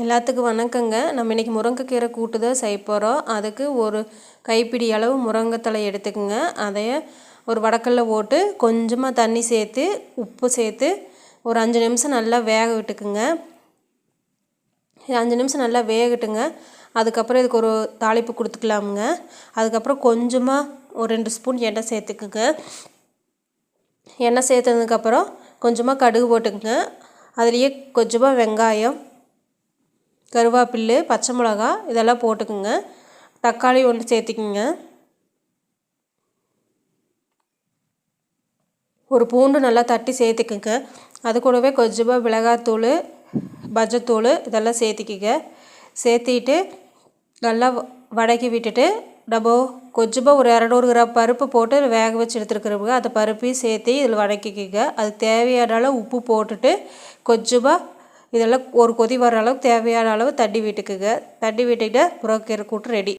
எல்லாத்துக்கும் வணக்கங்க. நம்ம இன்றைக்கி முருங்கைக்கீரை கூட்டு தான் செய்ய போகிறோம் அதுக்கு ஒரு கைப்பிடி அளவு முருங்கைத்தலை எடுத்துக்கோங்க. அதைய ஒரு வடக்கல்ல போட்டு கொஞ்சமாக தண்ணி சேர்த்து உப்பு சேர்த்து ஒரு அஞ்சு நிமிஷம் நல்லா வேக விட்டுக்குங்க. அஞ்சு நிமிஷம் நல்லா வேகட்டுங்க. அதுக்கப்புறம் இதுக்கு ஒரு தாளிப்பு கொடுத்துக்கலாமுங்க. அதுக்கப்புறம் கொஞ்சமாக ஒரு ரெண்டு ஸ்பூன் எண்ணெய் சேர்த்துக்குங்க. எண்ணெய் சேர்த்ததுக்கப்புறம் கொஞ்சமாக கடுகு போட்டுக்குங்க. அதுலேயே கொஞ்சமாக வெங்காயம் கருவாப்பில்லு பச்சை மிளகா இதெல்லாம் போட்டுக்குங்க. தக்காளி ஒன்று சேர்த்துக்குங்க. ஒரு பூண்டு நல்லா தட்டி சேர்த்துக்குங்க. அது கூடவே கொஞ்சமாக மிளகாத்தூள் பஜ்ஜத்தூள் இதெல்லாம் சேர்த்திக்கிங்க. சேர்த்திட்டு நல்லா வதக்கி விட்டுட்டு நம்ம கொஞ்சமாக ஒரு இரநூறு கிராம் பருப்பு போட்டு வேக வச்சு எடுத்துருக்குறவங்க அந்த பருப்பையும் சேர்த்து இதில் வதக்கிக்கிங்க. அது தேவையான அளவு உப்பு போட்டுட்டு கொஞ்சமாக இதெல்லாம் ஒரு கொதி வர அளவுக்கு தேவையான அளவு தண்ணி விட்டுக்குங்க. தண்ணி விட்டுக்கிட்டால் முருங்கைக்கீரை கூட்டு ரெடி.